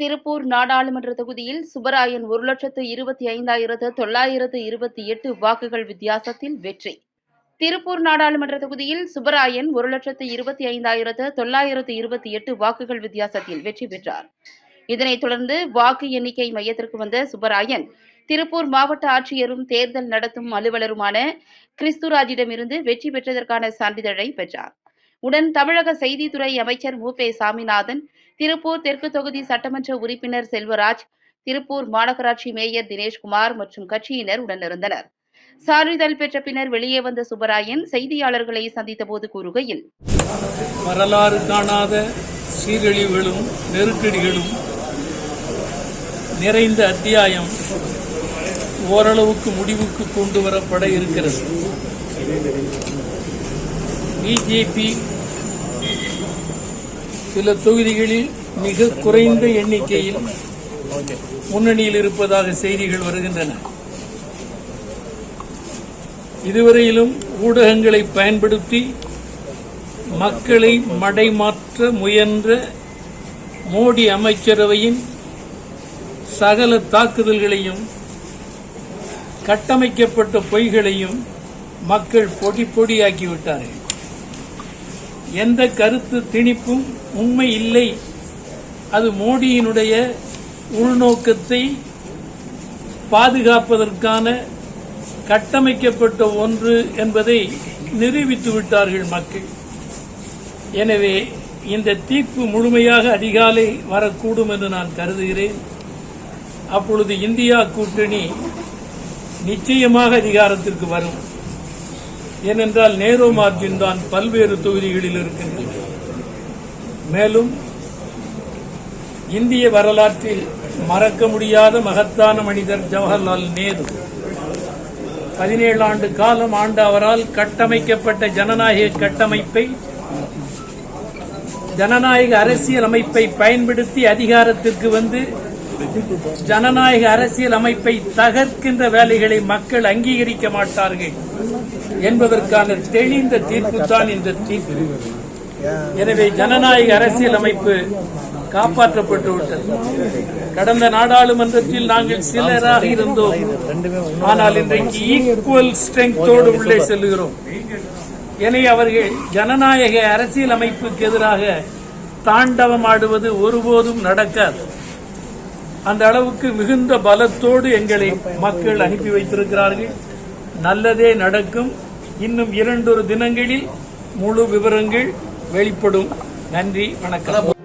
திருப்பூர் நாடாளுமன்ற தொகுதியில் சுப்பராயன் ஒரு லட்சத்து இருபத்தி ஐந்தாயிரத்து தொள்ளாயிரத்து இருபத்தி எட்டு வாக்குகள் வித்தியாசத்தில் வெற்றி. திருப்பூர் நாடாளுமன்ற தொகுதியில் சுப்பராயன் ஒரு லட்சத்து இருபத்தி ஐந்தாயிரத்து தொள்ளாயிரத்து இருபத்தி எட்டு வாக்குகள் வித்தியாசத்தில் வெற்றி பெற்றார். இதனைத் தொடர்ந்து வாக்கு எண்ணிக்கை மையத்திற்கு வந்த சுப்பராயன் திருப்பூர் மாவட்ட ஆட்சியரும் தேர்தல் நடத்தும் அலுவலருமான கிறிஸ்துராஜிடமிருந்து வெற்றி பெற்றதற்கான சான்றிதழை பெற்றார். உடன் தமிழக செய்தித்துறை அமைச்சர் மு. பே. சாமிநாதன் திருப்பூர் தெற்கு தொகுதி சட்டமன்ற உறுப்பினர் செல்வராஜ் திருப்பூர் மாநகராட்சி மேயர் தினேஷ்குமார் மற்றும் கட்சியினர் உடனிருந்தனர். சான்றிதழ் பெற்ற பின்னர் வெளியே வந்த சுப்பராயன் செய்தியாளர்களை சந்தித்தபோது கூறுகையில் வரலாறு காணாத சீரழிவுகளும் நெருக்கடிகளும் நிறைந்த அத்தியாயம் ஓரளவுக்கு முடிவுக்கு கொண்டு வரப்பட இருக்கிறது. பிஜேபி சில தொகுதிகளில் மிக குறைந்த எண்ணிக்கையில் முன்னணியில் இருப்பதாக செய்திகள் வருகின்றன. இதுவரையிலும் ஊடகங்களை பயன்படுத்தி மக்களை மடைமாற்ற முயன்ற மோடி அமைச்சரவையின் சகல தாக்குதல்களையும் கட்டமைக்கப்பட்ட பொய்களையும் மக்கள் பொடி பொடியாக்கிவிட்டார்கள். எந்த கருத்து திணிப்பும் உண்மை இல்லை. அது மோடியினுடைய உள்நோக்கத்தை பாதுகாப்பதற்கான கட்டமைக்கப்பட்ட ஒன்று என்பதை நிரூபித்து விட்டார்கள் மக்கள். எனவே இந்த தீர்ப்பு முழுமையாக அதிகாலை வரக்கூடும் என்று நான் கருதுகிறேன். அப்பொழுது இந்தியா கூட்டணி நிச்சயமாக அதிகாரத்திற்கு வரும். ஏனென்றால் நேரு மார்ஜின் தான் பல்வேறு தொகுதிகளில் இருக்கின்றன மேலும் இந்திய வரலாற்றில் மறக்க முடியாத மகத்தான மனிதர் ஜவஹர்லால் நேரு. பதினேழு ஆண்டு காலம் ஆண்டு அவரால் கட்டமைக்கப்பட்ட ஜனநாயக கட்டமைப்பை ஜனநாயக அரசியல் அமைப்பை பயன்படுத்தி அதிகாரத்திற்கு வந்து ஜனநாயக அரசியல் அமைப்பை தகர்க்கின்ற வேலைகளை மக்கள் அங்கீகரிக்க மாட்டார்கள் என்பதற்கான தெளிந்த தீர்ப்புத்தான் இந்த தீர்ப்பு. எனவே ஜனநாயக அரசியல் அமைப்பு காப்பாற்றப்பட்டு விட்டது. கடந்த நாடாளுமன்றத்தில் நாங்கள் சிலராக இருந்தோம். ஆனால் இன்றைக்கு ஈக்குவல் ஸ்ட்ரென்தோடு உள்ளே செல்கிறோம். எனவே அவர்கள் ஜனநாயக அரசியல் அமைப்புக்கு எதிராக தாண்டவம் ஆடுவது ஒருபோதும் நடக்காது. அந்த அளவுக்கு மிகுந்த பலத்தோடு எங்களை மக்கள் அனுப்பி வைத்திருக்கிறார்கள். நல்லதே நடக்கும். இன்னும் இரண்டொரு தினங்களில் முழு விவரங்கள் வெளிப்படும். நன்றி வணக்கம்.